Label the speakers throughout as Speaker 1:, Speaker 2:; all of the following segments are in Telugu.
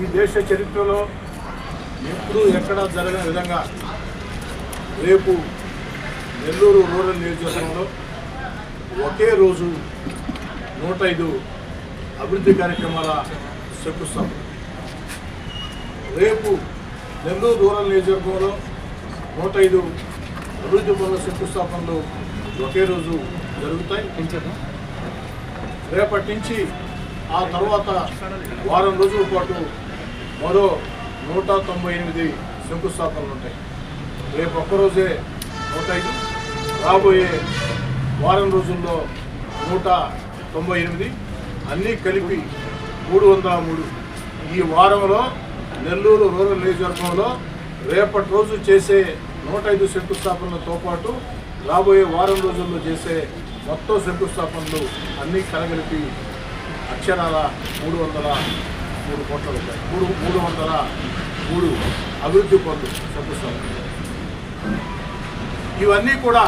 Speaker 1: ఈ దేశ చరిత్రలో ఎప్పుడూ ఎక్కడా జరగని విధంగా రేపు నెల్లూరు రూరల్ నియోజకవర్గంలో ఒకే రోజు నూట ఐదు అభివృద్ధి కార్యక్రమాల శంకుస్థాపన. రేపు నెల్లూరు రూరల్ నియోజకవర్గంలో నూట ఐదు అభివృద్ధి పనుల శంకుస్థాపనలు ఒకే రోజు జరుగుతాయి. రేపటి నుంచి ఆ తర్వాత వారం రోజుల పాటు మరో నూట తొంభై ఎనిమిది శంకుస్థాపనలు ఉంటాయి. రేపు ఒక్కరోజే నూట ఐదు. రాబోయే వారం రోజుల్లో నూట తొంభై ఎనిమిది. అన్నీ కలిపి మూడు వందల మూడు. ఈ వారంలో నెల్లూరు రూరల్ నియోజకవర్గంలో రేపటి రోజు చేసే నూట ఐదు శంకుస్థాపనలతో పాటు రాబోయే వారం రోజుల్లో చేసే మొత్తం శంకుస్థాపనలు అన్నీ కలగలిపి అక్షరాల మూడు వందల మూడు కోట్ల రూపాయలు. మూడు మూడు వందల మూడు అభివృద్ధి పనులు శంకుస్థాపన. ఇవన్నీ కూడా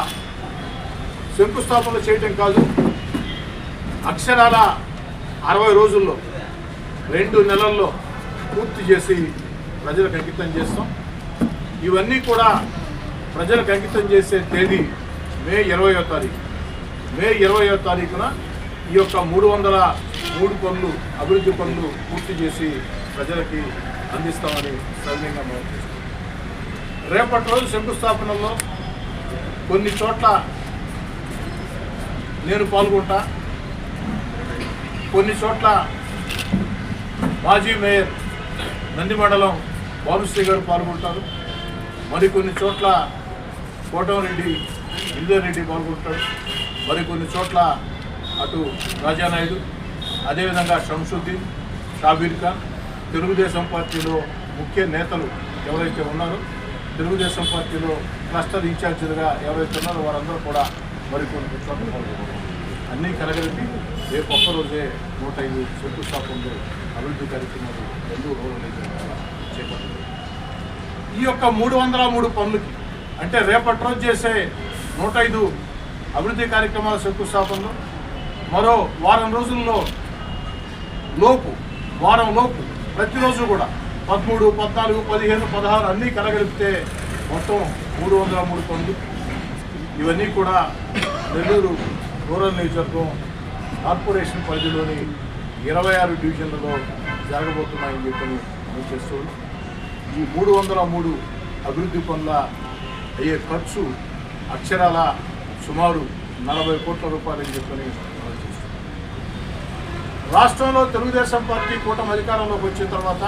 Speaker 1: శంకుస్థాపనలు చేయటం కాదు అక్షరాల అరవై రోజుల్లో రెండు నెలల్లో పూర్తి చేసి ప్రజలకు అంకితం చేస్తాం. ఇవన్నీ కూడా ప్రజలకు అంకితం చేసే తేదీ మే ఇరవయో తారీఖు. మే ఇరవయో తారీఖున ఈ యొక్క మూడు వందల మూడు పనులు అభివృద్ధి పనులు పూర్తి చేసి ప్రజలకి అందిస్తామని సవ్యంగా మనం రేపటి రోజు శంకుస్థాపనలో కొన్ని చోట్ల నేను పాల్గొంటా. కొన్ని చోట్ల మాజీ మేయర్ నంది మండలం బాలుశ్రీ గారు పాల్గొంటారు. మరికొన్ని చోట్ల కోటమరెడ్డి ఇందరెడ్డి పాల్గొంటాడు మరికొన్ని చోట్ల అటు రాజానాయుడు అదేవిధంగా షంసుద్దీన్ షాబీర్ ఖాన్ తెలుగుదేశం పార్టీలో ముఖ్య నేతలు ఎవరైతే ఉన్నారో తెలుగుదేశం పార్టీలో క్లస్టర్ ఇన్ఛార్జీలుగా ఎవరైతే ఉన్నారో వారందరూ కూడా మరికొన్ని చోట్ల అన్నీ కలగలిపి రేపు ఒక్కరోజే నూట ఐదు శంకుస్థాపనలు అభివృద్ధి కార్యక్రమాలు రెండు రోజులు చేపట్టారు ఈ యొక్క మూడు వందల మూడు పనులకి అంటే రేపటి రోజు చేసే నూట ఐదు అభివృద్ధి కార్యక్రమాల శంకుస్థాపనలు మరో వారం రోజుల్లో లోపు వారం లోపు ప్రతిరోజు కూడా పదమూడు పద్నాలుగు పదిహేను పదహారు అన్నీ కలగలిపితే మొత్తం మూడు వందల మూడు పనులు ఇవన్నీ కూడా నెల్లూరు రూరల్ నియోజకవర్గం కార్పొరేషన్ పరిధిలోని ఇరవై ఆరు డివిజన్లలో జరగబోతున్నాయని చెప్పని మనం చేస్తూ ఈ మూడు వందల మూడు అభివృద్ధి పనుల అయ్యే ఖర్చు అక్షరాల సుమారు నలభై కోట్ల రూపాయలని చెప్పని రాష్ట్రంలో తెలుగుదేశం పార్టీ కూటమి అధికారంలోకి వచ్చిన తర్వాత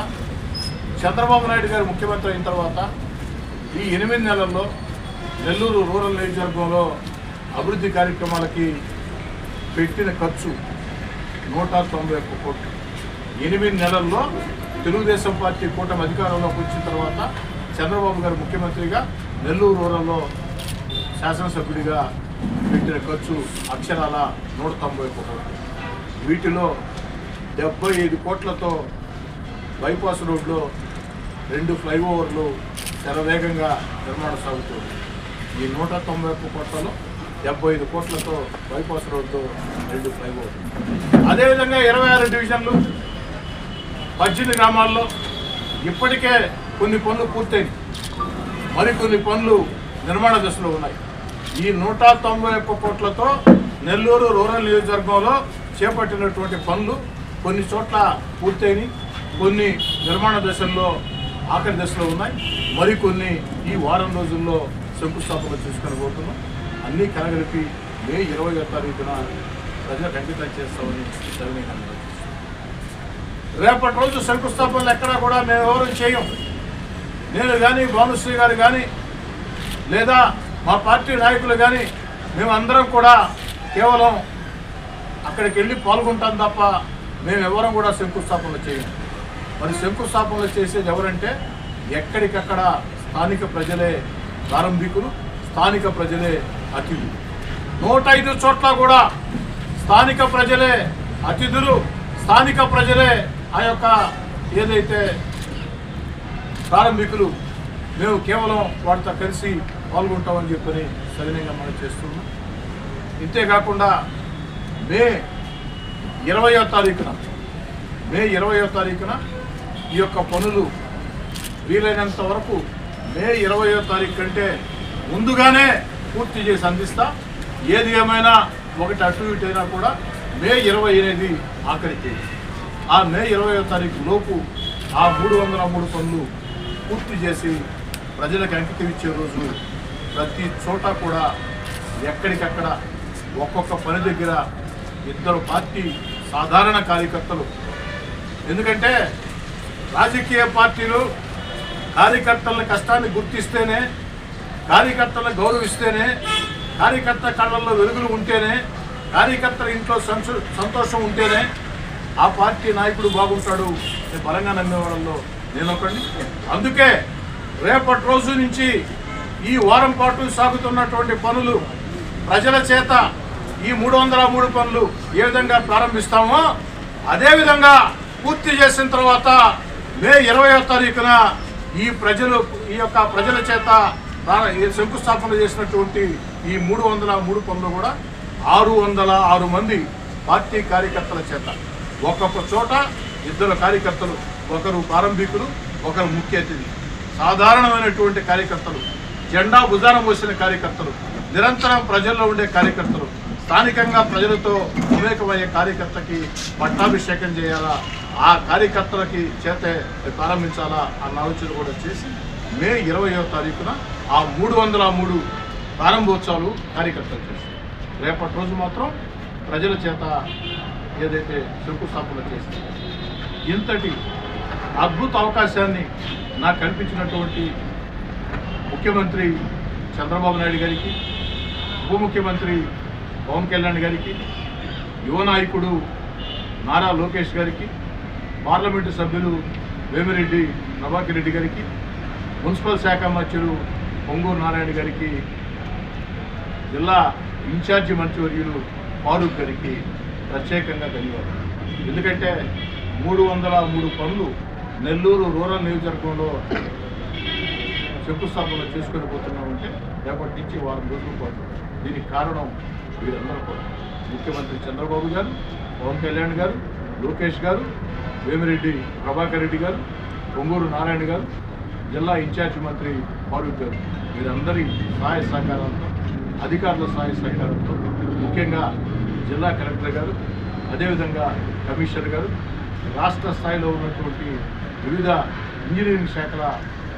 Speaker 1: చంద్రబాబు నాయుడు గారు ముఖ్యమంత్రి అయిన తర్వాత ఈ ఎనిమిది నెలల్లో నెల్లూరు రూరల్ నియోజకవర్గంలో అభివృద్ధి కార్యక్రమాలకి పెట్టిన ఖర్చు నూట తొంభై ఒక్క కోట్లు. ఎనిమిది నెలల్లో తెలుగుదేశం పార్టీ కూటమి అధికారంలోకి వచ్చిన తర్వాత చంద్రబాబు గారు ముఖ్యమంత్రిగా నెల్లూరు రూరల్లో శాసనసభ్యుడిగా పెట్టిన ఖర్చు అక్షరాల నూట తొంభై ఒక్క కోట్లు. వీటిలో డెబ్బై ఐదు కోట్లతో బైపాస్ రోడ్లో రెండు ఫ్లైఓవర్లు శరవేగంగా నిర్మాణం సాగుతుంది. ఈ నూట తొంభై ఒక్క కోట్లలో డెబ్బై ఐదు కోట్లతో బైపాస్ రోడ్డు రెండు ఫ్లైఓవర్ అదేవిధంగా ఇరవై ఆరు డివిజన్లు పద్దెనిమిది గ్రామాల్లో ఇప్పటికే కొన్ని పనులు పూర్తయింది మరికొన్ని పనులు నిర్మాణ దశలో ఉన్నాయి. ఈ నూట తొంభై ఒక్క కోట్లతో నెల్లూరు రూరల్ నియోజకవర్గంలో చేపట్టినటువంటి పనులు కొన్ని చోట్ల పూర్తయినాయి కొన్ని నిర్మాణ దశల్లో ఆఖరి దశలో ఉన్నాయి. మరికొన్ని ఈ వారం రోజుల్లో శంకుస్థాపన చేసుకొని పోతున్నాం అన్నీ కలగలిపి మే ఇరవై తారీఖున ప్రజలకు అంకితం చేస్తామని సవినీయంగా రేపటి రోజు శంకుస్థాపనలు ఎక్కడా కూడా మేము ఎవరు చేయం. నేను కానీ భానుశ్రీ గారు కానీ లేదా మా పార్టీ నాయకులు కానీ మేమందరం కూడా కేవలం అక్కడికి వెళ్ళి పాల్గొంటాం తప్ప మేము కూడా శంకుస్థాపనలు చేయం మరి శంకుస్థాపనలు చేసేది ఎవరంటే ఎక్కడికక్కడ స్థానిక ప్రజలే ప్రారంభికులు స్థానిక ప్రజలే అతిథులు. నూట ఐదు చోట్ల కూడా స్థానిక ప్రజలే అతిథులు స్థానిక ప్రజలే ఆ యొక్క ఏదైతే ప్రారంభికులు మేము కేవలం వాటితో కలిసి పాల్గొంటామని చెప్పని సవినయంగా మనం చేస్తున్నాం. ఇంతేకాకుండా మే ఇరవయో తారీఖున మే ఇరవయో తారీఖున ఈ యొక్క పనులు వీలైనంత వరకు మే ఇరవయో తారీఖు కంటే ముందుగానే పూర్తి చేసి అందిస్తా. ఏది ఏమైనా ఒకటి అటు ఇటు అయినా కూడా మే ఇరవై అనేది ఆఖరి తేదీ. ఆ మే ఇరవయో తారీఖు లోపు ఆ మూడు వందల మూడు పనులు పూర్తి చేసి ప్రజలకు అంకితం ఇచ్చే రోజు ప్రతి చోట కూడా ఎక్కడికక్కడ ఒక్కొక్క పని దగ్గర ఇద్దరు పార్టీ సాధారణ కార్యకర్తలు. ఎందుకంటే రాజకీయ పార్టీలు కార్యకర్తల కష్టాన్ని గుర్తిస్తేనే కార్యకర్తలను గౌరవిస్తేనే కార్యకర్త కళ్ళల్లో వెలుగులు ఉంటేనే కార్యకర్తల ఇంట్లో సంతో సంతోషం ఉంటేనే ఆ పార్టీ నాయకుడు బాగుంటాడు బలంగా నమ్మేవాళ్ళలో నేను ఒకడిని. అందుకే రేపటి రోజు నుంచి ఈ వారం పాటు సాగుతున్నటువంటి పనులు ప్రజల చేత ఈ మూడు వందల మూడు పనులు ఏ విధంగా ప్రారంభిస్తామో అదేవిధంగా పూర్తి చేసిన తర్వాత మే ఇరవయో తారీఖున ఈ ప్రజలు ఈ యొక్క ప్రజల చేత ప్రా- ఈ శంకుస్థాపన చేసినటువంటి ఈ మూడు వందల మూడు పనులు కూడా ఆరు వందల ఆరు మంది పార్టీ కార్యకర్తల చేత. ఒక్కొక్క చోట ఇద్దరు కార్యకర్తలు ఒకరు ప్రారంభికులు ఒకరు ముఖ్య అతిథి. సాధారణమైనటువంటి కార్యకర్తలు జెండా భుజానం వచ్చిన కార్యకర్తలు నిరంతరం ప్రజల్లో ఉండే కార్యకర్తలు స్థానికంగా ప్రజలతో వివేకమయ్యే కార్యకర్తకి పట్టాభిషేకం చేయాలా? ఆ కార్యకర్తలకి చేతే ప్రారంభించాలా అన్న ఆలోచన కూడా చేసి మే ఇరవయో తారీఖున ఆ మూడు వందల మూడు ప్రారంభోత్సవాలు కార్యకర్తలు చేస్తారు. రేపటి రోజు మాత్రం ప్రజల చేత ఏదైతే శంకుస్థాపన చేస్తారు ఇంతటి అద్భుత అవకాశాన్ని నాకు కల్పించినటువంటి ముఖ్యమంత్రి చంద్రబాబు నాయుడు గారికి ఉప ముఖ్యమంత్రి పవన్ కళ్యాణ్ గారికి యువ నాయకుడు నారా లోకేష్ గారికి పార్లమెంటు సభ్యులు వేమిరెడ్డి ప్రభాకర్ రెడ్డి గారికి మున్సిపల్ శాఖ మంత్రులు పొంగూరు నారాయణ గారికి జిల్లా ఇన్ఛార్జి మంత్రివర్యులు ఫారూక్ గారికి ప్రత్యేకంగా ధన్యవాదాలు. ఎందుకంటే మూడు వందల మూడు పనులు నెల్లూరు రూరల్ నియోజకవర్గంలో శంకుస్థాపన చేసుకొని పోతున్నామంటే రేపటి నుంచి వారం రోజుల పాటు దీనికి కారణం వీరందరూ కూడా. ముఖ్యమంత్రి చంద్రబాబు గారు పవన్ కళ్యాణ్ గారు లోకేష్ గారు వేమిరెడ్డి ప్రభాకర్ రెడ్డి గారు పొంగూరు నారాయణ గారు జిల్లా ఇన్ఛార్జ్ మంత్రి ఫారూక్ గారు. వీరందరి సహాయ సహకారాలతో అధికారుల సహాయ సహకారంతో ముఖ్యంగా జిల్లా కలెక్టర్ గారు అదేవిధంగా కమిషనర్ గారు రాష్ట్ర స్థాయిలో ఉన్నటువంటి వివిధ ఇంజనీరింగ్ శాఖల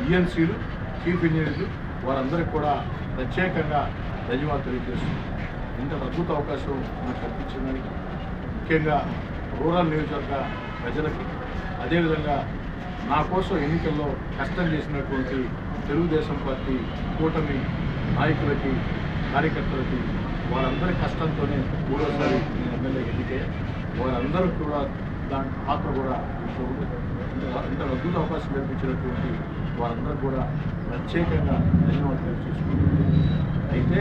Speaker 1: ఈఎన్సీలు చీఫ్ ఇంజనీర్లు వారందరికీ కూడా ప్రత్యేకంగా ధన్యవాదాలు తెలియజేస్తున్నారు ఇంత అద్భుత అవకాశం నాకు కల్పించిందని ముఖ్యంగా రూరల్ నియోజకవర్గ ప్రజలకి అదేవిధంగా నా కోసం ఎన్నికల్లో కష్టం చేసినటువంటి తెలుగుదేశం పార్టీ కూటమి నాయకులకి కార్యకర్తలకి వారందరి కష్టంతోనే మూడోసారి నేను ఎమ్మెల్యే ఎన్నికయ్యా. వారందరూ కూడా దాని పాత్ర కూడా ఇంత ఇంత అద్భుత అవకాశం కల్పించినటువంటి వారందరూ కూడా ప్రత్యేకంగా ధన్యవాదాలు చేసుకుంటున్నాను అయితే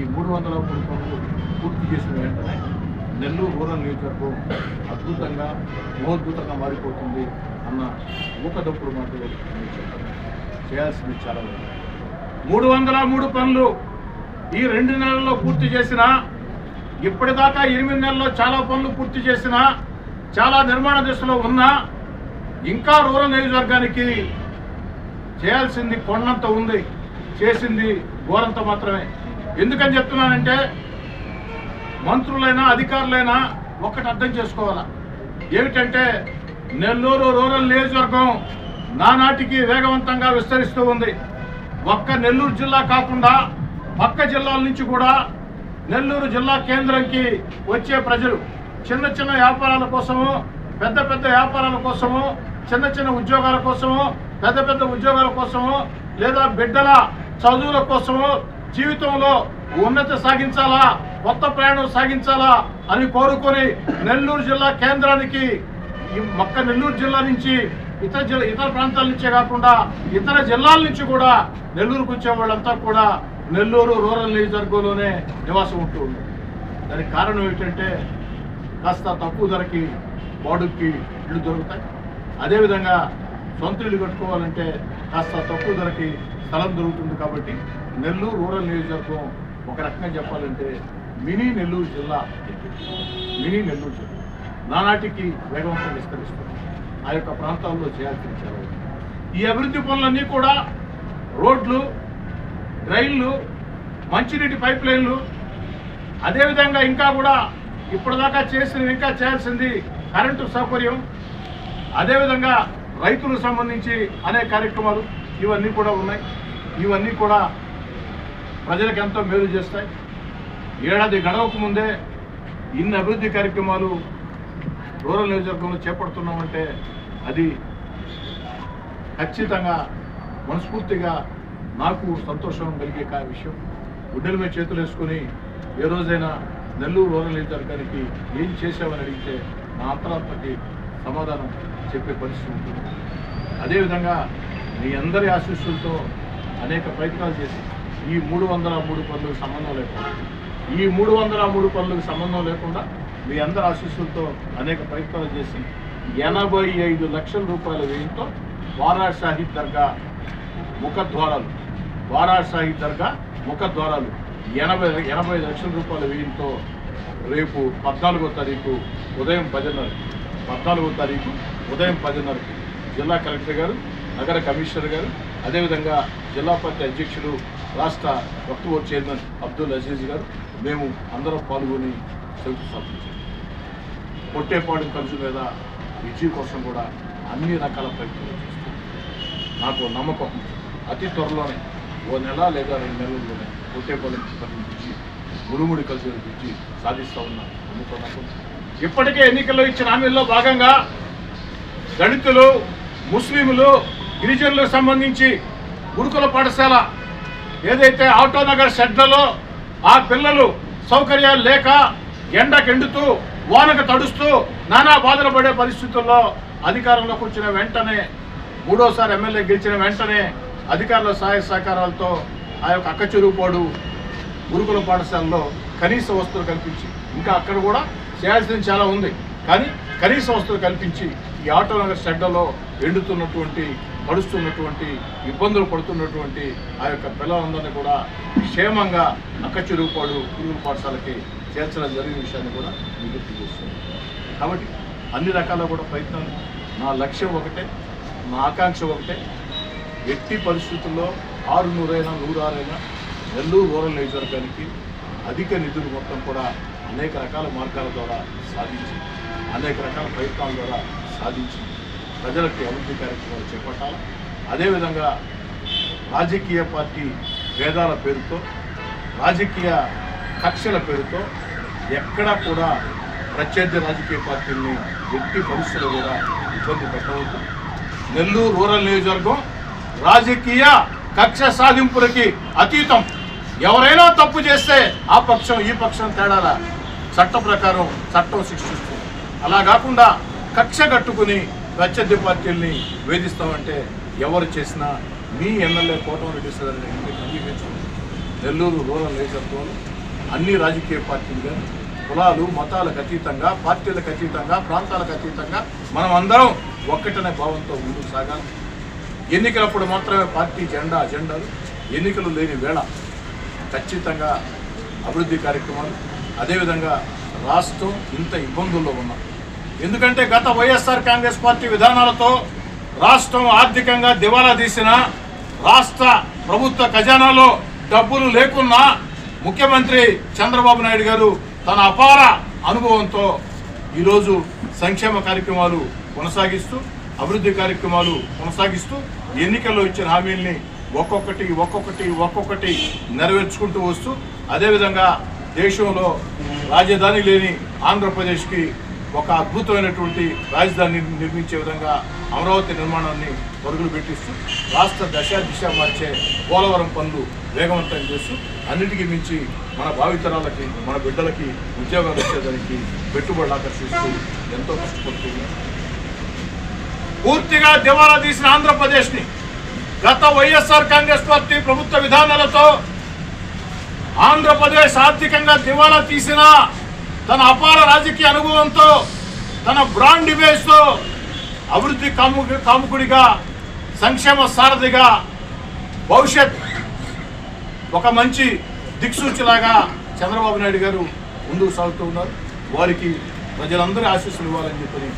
Speaker 1: ఈ మూడు వందల మూడు పనులు పూర్తి చేసిన వెంటనే నెల్లూరు రూరల్ నియోజకవర్గం అద్భుతంగా మహోద్భుతంగా మారిపోతుంది అన్న ఊకదప్పుడు మాటలు చేయాల్సింది చాలా మూడు వందల మూడు పనులు ఈ రెండు నెలల్లో పూర్తి చేసిన ఇప్పటిదాకా ఎనిమిది నెలల్లో చాలా పనులు పూర్తి చేసిన చాలా నిర్మాణ దశలో ఉన్నా ఇంకా రూరల్ నియోజకవర్గానికి చేయాల్సింది కొండంత ఉంది. చేసింది ఘోరంత మాత్రమే. ఎందుకని చెప్తున్నానంటే మంత్రులైనా అధికారులైనా ఒక్కటి అర్థం చేసుకోవాలా? ఏమిటంటే నెల్లూరు రూరల్ నియోజకవర్గం నానాటికి వేగవంతంగా విస్తరిస్తూ ఉంది. ఒక్క నెల్లూరు జిల్లా కాకుండా పక్క జిల్లాల నుంచి కూడా నెల్లూరు జిల్లా కేంద్రంకి వచ్చే ప్రజలు చిన్న చిన్న వ్యాపారాల కోసము పెద్ద పెద్ద వ్యాపారాల కోసము చిన్న చిన్న ఉద్యోగాల కోసము పెద్ద పెద్ద ఉద్యోగాల కోసము లేదా బిడ్డల చదువుల కోసము జీవితంలో ఉన్నత సాగించాలా? కొత్త ప్రయాణం సాగించాలా? అని కోరుకొని నెల్లూరు జిల్లా కేంద్రానికి మొక్క నెల్లూరు జిల్లా నుంచి ఇతర జిల్లా ఇతర ప్రాంతాల నుంచే కాకుండా ఇతర జిల్లాల నుంచి కూడా నెల్లూరుకు వచ్చే వాళ్ళంతా కూడా నెల్లూరు రూరల్ నియోజకవర్గంలోనే నివాసం ఉంటూ ఉంది దానికి కారణం ఏంటంటే కాస్త తక్కువ ధరకి బాడుకి ఇళ్ళు దొరుకుతాయి. అదేవిధంగా సొంత ఇల్లు కట్టుకోవాలంటే కాస్త తక్కువ ధరకి స్థలం దొరుకుతుంది కాబట్టి నెల్లూరు రూరల్ నియోజకవర్గం ఒక రకంగా చెప్పాలంటే మినీ నెల్లూరు జిల్లా. మినీ నెల్లూరు జిల్లా. నానాటికి వేగవంతం విస్తరిస్తుంది. ఆ యొక్క ప్రాంతాల్లో చేయాల్సిన చాలా ఈ అభివృద్ధి పనులన్నీ కూడా రోడ్లు రైళ్ళు మంచినీటి పైప్ లైన్లు అదేవిధంగా ఇంకా కూడా ఇప్పటిదాకా చేసిన ఇంకా చేయాల్సింది కరెంటు సౌకర్యం అదేవిధంగా రైతులకు సంబంధించి అనేక కార్యక్రమాలు ఇవన్నీ కూడా ఉన్నాయి. ఇవన్నీ కూడా ప్రజలకు ఎంతో మేలు చేస్తాయి. ఏడాది గడవక ముందే ఇన్ని అభివృద్ధి కార్యక్రమాలు రూరల్ నియోజకవర్గంలో చేపడుతున్నామంటే అది ఖచ్చితంగా మనస్ఫూర్తిగా నాకు సంతోషం కలిగే కా విషయం. గుడ్డల మీద చేతులు వేసుకొని ఏ రోజైనా నెల్లూరు రూరల్ నియోజకవర్గానికి ఏం చేసావని అడిగితే నా అంతరాత్మకి సమాధానం చెప్పే పరిస్థితి ఉంటుంది. అదేవిధంగా మీ అందరి ఆశీస్సులతో అనేక ప్రయత్నాలు చేసి ఈ మూడు వందల మూడు పనులకు సంబంధం లేకుండా ఈ మూడు వందల మూడు పనులకు సంబంధం లేకుండా మీ అందరి ఆశీస్సులతో అనేక ప్రయత్నాలు చేసి ఎనభై ఐదు లక్షల రూపాయల వ్యయంతో వారా షాహిద్ దర్గా ముఖద్వారాలు వారా షాహిద్ దర్గా ముఖద్వారాలు ఎనభై ఎనభై లక్షల రూపాయల వ్యయంతో రేపు పద్నాలుగో తారీఖు ఉదయం పదిన్నరకి పద్నాలుగో తారీఖు ఉదయం పదిన్నరకి జిల్లా కలెక్టర్ గారు నగర కమిషనర్ గారు అదేవిధంగా జిల్లా పార్టీ అధ్యక్షుడు రాష్ట్ర వక్త బోర్డు చైర్మన్ అబ్దుల్ అజీజ్ గారు మేము అందరం పాల్గొని శంకుస్థాపించాం చేశాం పొట్టేపాడు ఖర్చు మీద విజయం కోసం కూడా అన్ని రకాల ప్రయత్నాలు చేస్తాం నాకు నమ్మకం అతి త్వరలోనే ఓ నెల లేదా రెండు నెలల్లోనే పొట్టేపాలెం విజి గురుముడి కలిసి గురించి సాధిస్తా ఉన్నా నమ్మకం నాకు ఇప్పటికే ఎన్నికల్లో ఇచ్చిన హామీల్లో భాగంగా దళితులు ముస్లింలు గిరిజనులకు సంబంధించి గురుకుల పాఠశాల ఏదైతే ఆటోనగర్ షెడ్లలో ఆ పిల్లలు సౌకర్యాలు లేక ఎండకెండుతూ వానకు తడుస్తూ నానా బాధలు పడే పరిస్థితుల్లో అధికారంలోకి వచ్చిన వెంటనే మూడోసారి ఎమ్మెల్యే గెలిచిన వెంటనే అధికారుల సహాయ సహకారాలతో ఆ యొక్క అక్కచెరువుపాడు గురుకుల పాఠశాలలో కనీస వస్తువులు కల్పించి ఇంకా అక్కడ కూడా చేయాల్సింది చాలా ఉంది. కానీ కనీస వస్తువులు కల్పించి ఈ ఆటోనగర్ షెడ్లలో ఎండుతున్నటువంటి పడుస్తున్నటువంటి ఇబ్బందులు పడుతున్నటువంటి ఆ యొక్క పిల్లలందరినీ కూడా క్షేమంగా అక్కచెరువుపాడు గురుకుల పాఠశాలకి చేర్చడం జరిగిన విషయాన్ని కూడా మీకు గుర్తు చేస్తుంది కాబట్టి అన్ని రకాల కూడా ప్రయత్నం నా లక్ష్యం ఒకటే నా ఆకాంక్ష ఒకటే. ఎట్టి పరిస్థితుల్లో ఆరు నూరైనా నూరారైనా నెల్లూరు రూరల్ నియోజకవర్గానికి అధిక నిధులు మొత్తం కూడా అనేక రకాల మార్గాల ద్వారా సాధించింది అనేక రకాల ప్రయత్నాల ద్వారా సాధించింది ప్రజలకు అభివృద్ధి కార్యక్రమాలు చేపట్టాలి. అదేవిధంగా రాజకీయ పార్టీ భేదాల పేరుతో రాజకీయ కక్షల పేరుతో ఎక్కడా కూడా ప్రత్యర్థి రాజకీయ పార్టీల్ని ఎట్టి పరిస్థితులు కూడా ఇబ్బంది పెట్టవద్దు. నెల్లూరు రూరల్ నియోజకవర్గం రాజకీయ కక్ష సాధింపులకి అతీతం. ఎవరైనా తప్పు చేస్తే ఆ పక్షం ఈ పక్షం తేడాల? చట్ట ప్రకారం చట్టం శిక్షిస్తుంది అలా కాకుండా కక్ష కట్టుకుని ప్రత్యర్థి పార్టీల్ని వేధిస్తామంటే ఎవరు చేసినా మీ ఎమ్మెల్యే కోటమిరెడ్డి సదరిని నెల్లూరు రూరల్ నియోజకవర్గంలో అన్ని రాజకీయ పార్టీలు కులాలు మతాలకు అతీతంగా పార్టీలకు అతీతంగా ప్రాంతాలకు అతీతంగా మనం అందరం ఒక్కటనే భావంతో ముందుకు సాగాలి. ఎన్నికలప్పుడు మాత్రమే పార్టీ జెండా అజెండాలు ఎన్నికలు లేని వేళ ఖచ్చితంగా అభివృద్ధి కార్యక్రమాలు అదేవిధంగా రాష్ట్రం ఇంత ఇబ్బందుల్లో ఉన్నాం ఎందుకంటే గత వైఎస్ఆర్ కాంగ్రెస్ పార్టీ విధానాలతో రాష్ట్రం ఆర్థికంగా దివాలా తీసిన రాష్ట్ర ప్రభుత్వ ఖజానాలో డబ్బులు లేకున్నా ముఖ్యమంత్రి చంద్రబాబు నాయుడు గారు తన అపార అనుభవంతో ఈరోజు సంక్షేమ కార్యక్రమాలు కొనసాగిస్తూ అభివృద్ధి కార్యక్రమాలు కొనసాగిస్తూ ఎన్నికల్లో ఇచ్చిన హామీల్ని ఒక్కొక్కటి ఒక్కొక్కటి ఒక్కొక్కటి నెరవేర్చుకుంటూ వస్తూ అదేవిధంగా దేశంలో రాజధాని లేని ఆంధ్రప్రదేశ్కి ఒక అద్భుతమైనటువంటి రాజధాని నిర్మించే విధంగా అమరావతి నిర్మాణాన్ని పరుగులు పెట్టిస్తూ రాష్ట్ర దశ దిశ మార్చే పోలవరం పనులు వేగవంతం చేస్తూ అన్నిటికీ మించి మన భావితరాలకి మన బిడ్డలకి ఉద్యోగాలు వచ్చేదానికి పెట్టుబడులు ఆకర్షిస్తూ ఎంతో కష్టపడుతుంది పూర్తిగా దివాలా తీసిన ఆంధ్రప్రదేశ్ని గత వైఎస్ఆర్ కాంగ్రెస్ పార్టీ ప్రభుత్వ విధానాలతో ఆంధ్రప్రదేశ్ ఆర్థికంగా దివాలా తీసిన తన అపార రాజకీయ అనుభవంతో తన బ్రాండ్ ఇమేజ్తో అభివృద్ధి కాము కాముకుడిగా సంక్షేమ సారథిగా భవిష్యత్ ఒక మంచి దిక్సూచిలాగా చంద్రబాబు నాయుడు గారు ముందుకు సాగుతూ ఉన్నారు. వారికి ప్రజలందరి ఆశీస్సులు ఇవ్వాలని చెప్పని